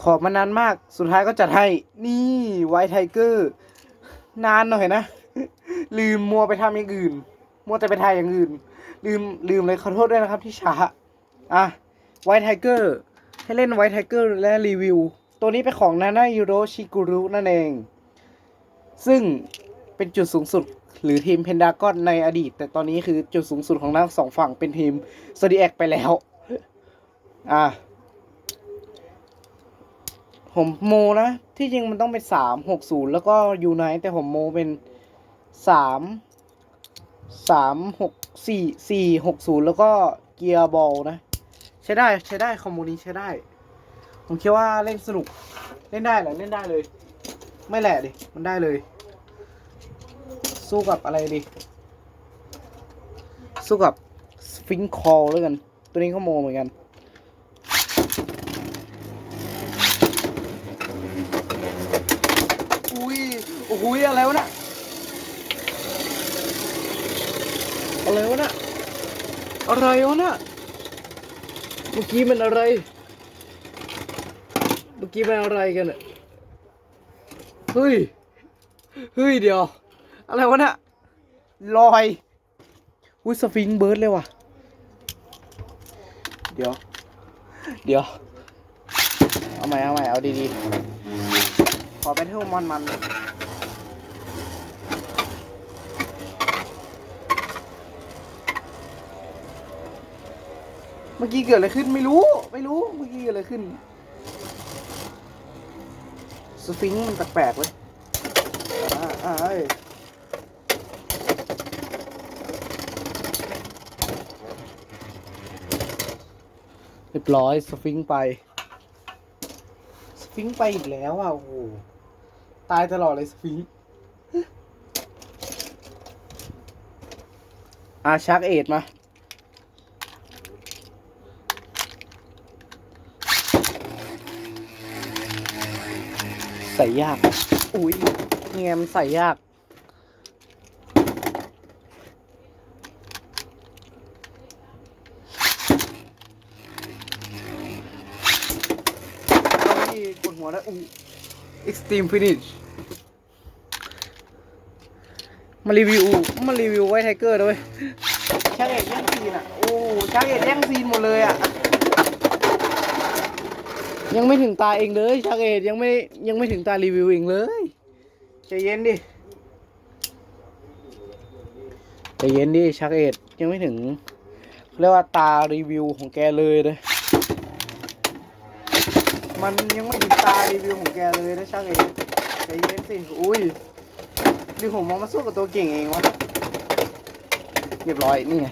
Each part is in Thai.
ขอบมานานมาก สุดท้ายก็จัดให้ นี่ไวท์ไทเกอร์ นานหน่อยนะ ลืมมัวไปทำอย่างอื่น มัวแต่ไปถ่ายอย่างอื่น ลืมลืมเลยขอโทษด้วยนะครับที่ช้า อะไวท์ไทเกอร์ให้เล่นไวท์ไทเกอร์และรีวิว ตัวนี้เป็นของนานายูโรชิกุรุนั่นเอง ซึ่งเป็นจุดสูงสุดหรือทีมเพนดากอนในอดีต แต่ตอนนี้คือจุดสูงสุดของทั้งสองฝั่งเป็นทีมโซดีแอคไปแล้ว อะ ผมโมนะ ที่จริงมันต้องเป็นสามหกศูนย์แล้วก็ยูไนแต่ผมโมเป็นสามสามหกสี่สี่หกศูนย์แล้วก็เกียร์บอลนะ ใช้ได้ใช้ได้คอมมูนี้ใช้ได้ ผมคิดว่าเล่นสนุก เล่นได้เหรอเล่นได้เลย ไม่แหละดิ มันได้เลย สู้กับอะไรดิ สู้กับสฟิงคอลแล้วกัน ตัวนี้ก็โมเหมือนกัน อุ้ย โอ้โหยอะไรวะน่ะอะไรวะน่ะอะไรวะน่ะเมื่อกี้มันอะไร เมื่อกี้มันอะไรกันอะเฮ้ย เฮ้ยเดี๋ยว อะไรวะน่ะลอยอุ้ยสฟิงค์เบิร์ดเลยว่ะ เดี๋ยว เดี๋ยว เอาใหม่เอาใหม่เอาดีๆ ขอเป็นเท่ามันมัน เมื่อกี้เกิดอะไรขึ้นไม่รู้ ไม่รู้ เมื่อกี้เกิดอะไรขึ้น สฟิงค์มันแปลกๆเว้ยอ่าอ่าเอ้ยเรียบร้อยสฟิงค์ไปสฟิงค์ไปอีกแล้วอะโอ้โหตายตลอดเลยสฟิงค์อาชักเอ็ดมา ใส่ยาก อุ้ยเงียมนใส่ยาก นี่กดหัวแล้วอู้ extreme finish มารีวิว มารีวิวไว้ไทเกอร์ด้วยชาเอ็ดแย่งซีนอะ โอ้ชาเอ็ดแย่งซีนหมดเลยอะ ยังไม่ถึงตาเองเลยชาเอ็ดยังไม่ยังไม่ถึงตารีวิวเองเลยใจเย็นดิใจเย็นดิชักเอ็ดยังไม่ถึงเรียกว่าตารีวิวของแกเลยเลยมันยังไม่ถึงตารีวิวของแกเลยนะช่างเองใจเย็นสิอุ้ยดิผมมองมาสู้กับตัวเก่งเองวะเรียบร้อยนี่ไง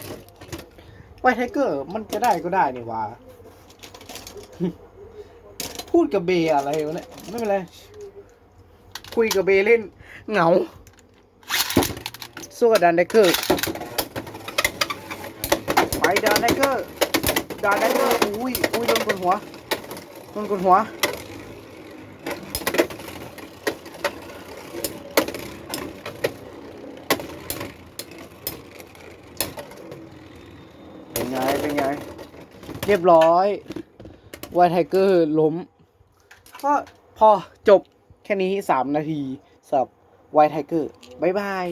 ไวท์ไทเกอร์มันจะได้ก็ได้นี่วะ พูดกับเบย์อะไรวะเนี่ยไม่เป็นไร คุยกับเบย์เล่นเหงาสู้กับดันไดเกอร์ไปดันไดเกอร์ดันไดเกอร์อุ้ยอุ้ยโดนกดหัวโดนกดหัวเป็นไง เป็นไง เรียบร้อย ไวท์ไทเกอร์ล้ม ก็พอจบแค่นี้ 3 นาทีสำหรับไวท์ไทเกอร์บายบาย